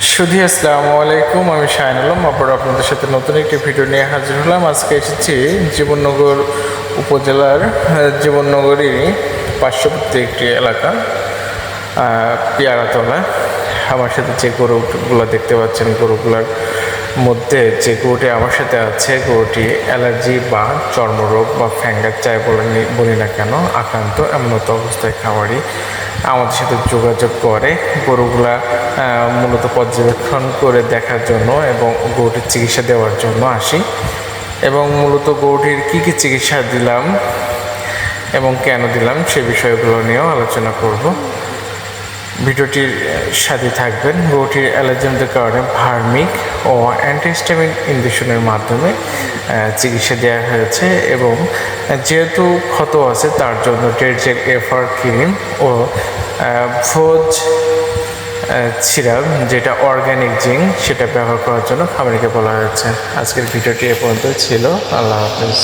সুধী আসসালামু আলাইকুম। আমি শাহিন আলম আবার আপনাদের সাথে নতুন একটি ভিডিও নিয়ে হাজির হলাম। আজকে এসেছি জীবননগর উপজেলার আহ, জীবননগরী পার্শ্ববর্তী একটি এলাকা পেয়ারাতলা। আমার সাথে যে গরুগুলো দেখতে পাচ্ছেন গরুগুলোর মধ্যে যে গরুটি আমার সাথে আছে গরুটি অ্যালার্জি বা চর্মরোগ বা ফ্যাঙ্গার চাই বলে বলি না কেন আক্রান্ত এমনত অবস্থায় খামারি। আমাদের সাথে যোগাযোগ করে। গরুগুলা মূলত পর্যবেক্ষণ করে দেখার জন্য এবং গরুটির চিকিৎসা দেওয়ার জন্য আসি। এবং মূলত গরুটির কী কী চিকিৎসা দিলাম এবং কেন দিলাম সে বিষয়গুলো নিয়েও আলোচনা করব। ভিডিওটির সাথে থাকবেন। গরুটির অ্যালার্জেনদের কারণে ভার্মিক ও অ্যান্টিস্টামিক ইঞ্জেকশনের মাধ্যমে চিকিৎসা দেওয়া হয়েছে এবং যেহেতু ক্ষত আছে, তার জন্য ডেরজেক এফার ক্রিম ও ভোজ সিরাপ, যেটা অর্গ্যানিক জিঙ্ক, সেটা ব্যবহার করার জন্য খামারিকে বলা হয়েছে। আজকের ভিডিওটি এ পর্যন্ত ছিল। আল্লাহ হাফিজ।